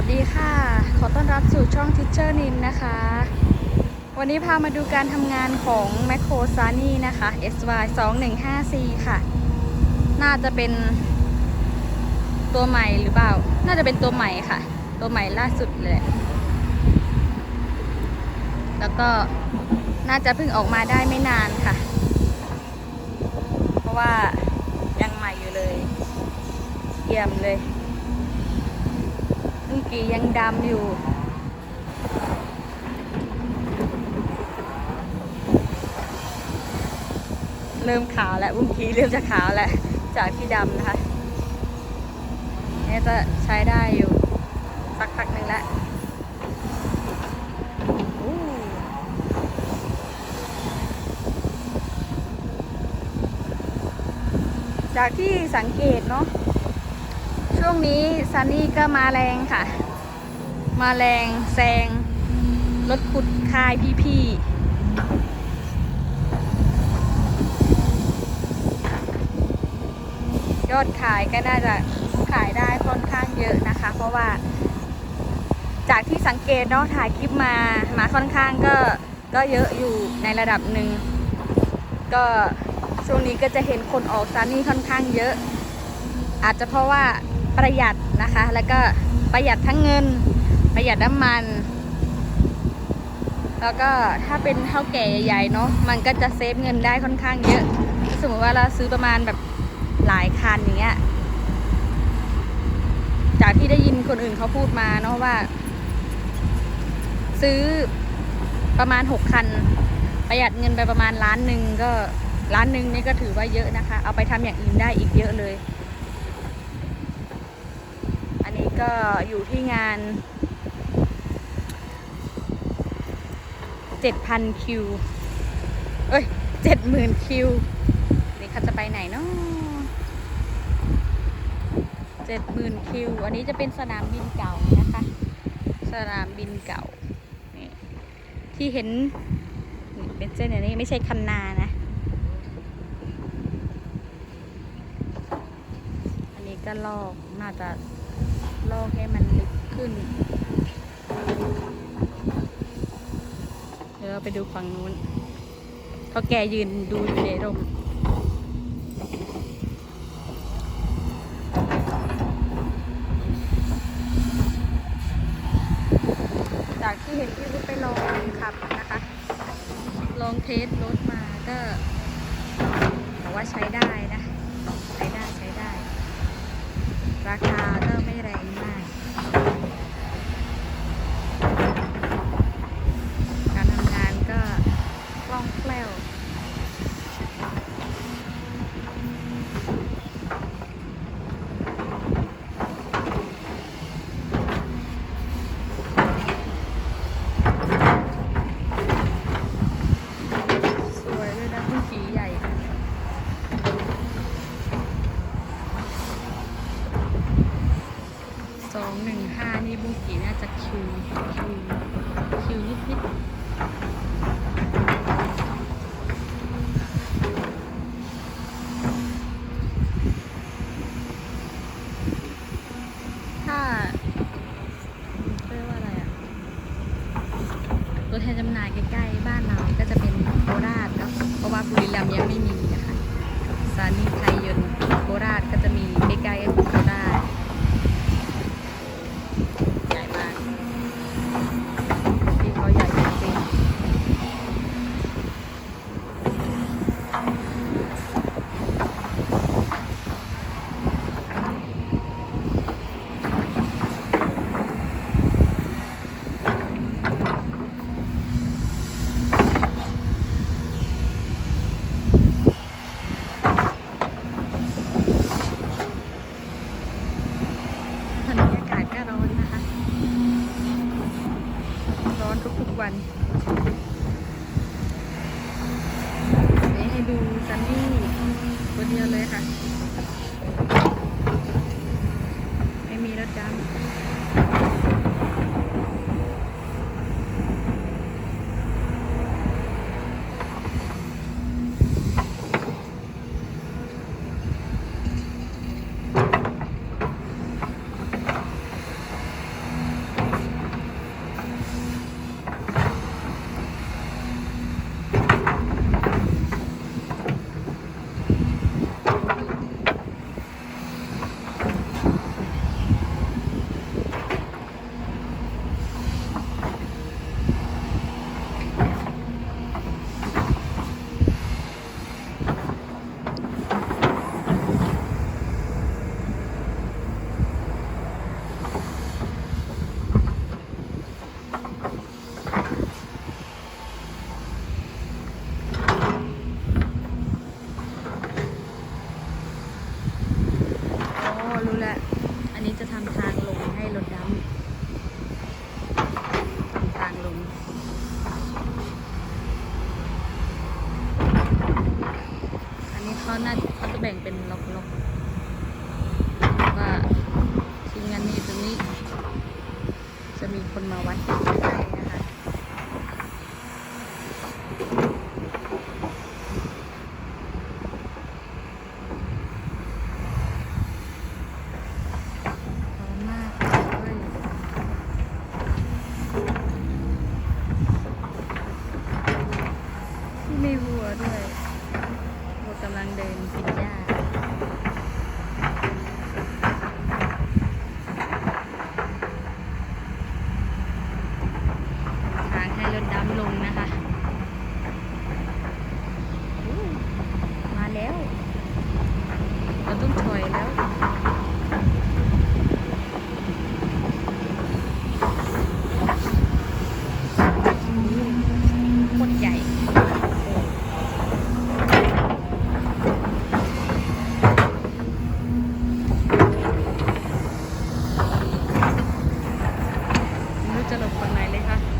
วัสดีค่ะ ขอต้อนรับสู่ช่อง Teacher นินนะคะ วันนี้พามาดูการทำงานของ m a c r o s a n y นะคะ SY 215C ค่ะ น่าจะเป็นตัวใหม่หรือเปล่า น่าจะเป็นตัวใหม่ค่ะ ตัวใหม่ล่าสุดเลย แล้วก็น่าจะเพิ่งออกมาได้ไม่นานค่ะ เพราะว่ายังใหม่อยู่เลย เยี่ยมเลย เมื่อกี้ยังดำอยู่ เริ่มขาวแล้วเมื่อกี้เริ่มจะขาวแล้ว จากที่ดำนะคะนี่จะใช้ได้อยู่ สักพักหนึ่งแล้วจากที่สังเกตเนาะ ช่วงนี้ซันนี่ก็มาแรงค่ะ มาแรงแซงรถขุดคายพี่ๆ ยอดขายก็น่าจะขายได้ค่อนข้างเยอะนะคะ เพราะว่า จากที่สังเกตเนาะถ่ายคลิปมามาค่อนข้างก็ก็เยอะอยู่ในระดับหนึ่ง ก็ช่วงนี้ก็จะเห็นคนออกซันนี่ค่อนข้างเยอะ อาจจะเพราะว่า ประหยัดนะคะ แล้วก็ประหยัดทั้งเงิน ประหยัดน้ำมัน แล้วก็ถ้าเป็นเท่าแก่ใหญ่ๆเนาะมันก็จะเซฟเงินได้ค่อนข้างเยอะ สมมติว่าเราซื้อประมาณแบบหลายคันอย่างเงี้ยจากที่ได้ยินคนอื่นเขาพูดมาเนาะว่า ซื้อประมาณหกคัน ประหยัดเงินไปประมาณล้านหนึ่งก็ล้านหนึ่งนี่ก็ถือว่าเยอะนะคะ เอาไปทำอย่างอื่นได้อีกเยอะเลย นนี้ก็อยู่ที่งาน 7,000 คิว เอ้ย 70,000 คิว นี่เขาจะไปไหนเนาะ70,000 คิว อันนี้จะเป็นสนามบินเก่านะคะ สนามบินเก่า นี่ที่เห็นเป็นเส้นอย่างนี้ไม่ใช่คันนานะ อันนี้ก็ลอกน่าจะ ลอกให้มันลึกขึ้น เดี๋ยวเราไปดูฝั่งนู้นเขาแกยืนดูอยู่ในร่มจากที่เห็นพี่วุฒิไปลองขับนะคะ ลองเทสรถมาก็บอกว่าใช้ได้นะ ใช้ได้ใช้ได้ ราคาก็ไม่แรงมาก การทำงานก็คล่องแคล่ว สวยด้วยนะผู้ผีใหญ่ สองหนึ่งห้านี่บุ กีน่าจะคิวคิวคิวนิดนิดถ้าเรียกว่าอะไรอะตัวแทนจำหน่ายใกล้ๆบ้านเราก็จะเป็นโคราชเนาะเพราะว่าบุรีรัมย์ยังไม่มีนะคะซานีไทยยนต์โคราชก็จะมีใกล้ๆก็คือโคราช ใหญ่มากที่เขาใหญ่จริงๆตอนนี้อากาศก็ร้อนนะคะ ร้อนทุกๆ วันนี่ให้ดูซันนี่ตัวเดียวเลยค่ะ ไม่มีรถดำ คนมาวัดใกล้ๆนะคะ ร้อนมากเลยที่มีวัวด้วย วัวกำลังเดินกินหญ้า ทางให้รถดำลงนะคะอู้มาแล้ว เราต้องถอยแล้ว โคตรใหญ่ จะหลบฝั่งไหนเลยค่ะ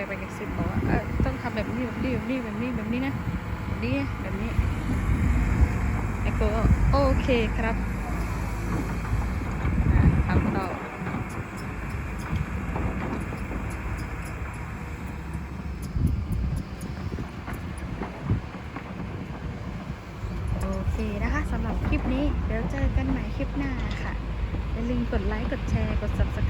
กไปกับซิบบอกว่าต้องทำแบบนี้แบบนี้แบบนี้แบบนี้แบบนี้นะแบบนี้แบบนี้ไอโกก็โอเคครับทำต่อโอเคนะคะสำหรับคลิปนี้ เดี๋ยวเจอกันใหม่คลิปหน้าค่ะ อย่าลืมกดไลค์ กดแชร์ กด subscribe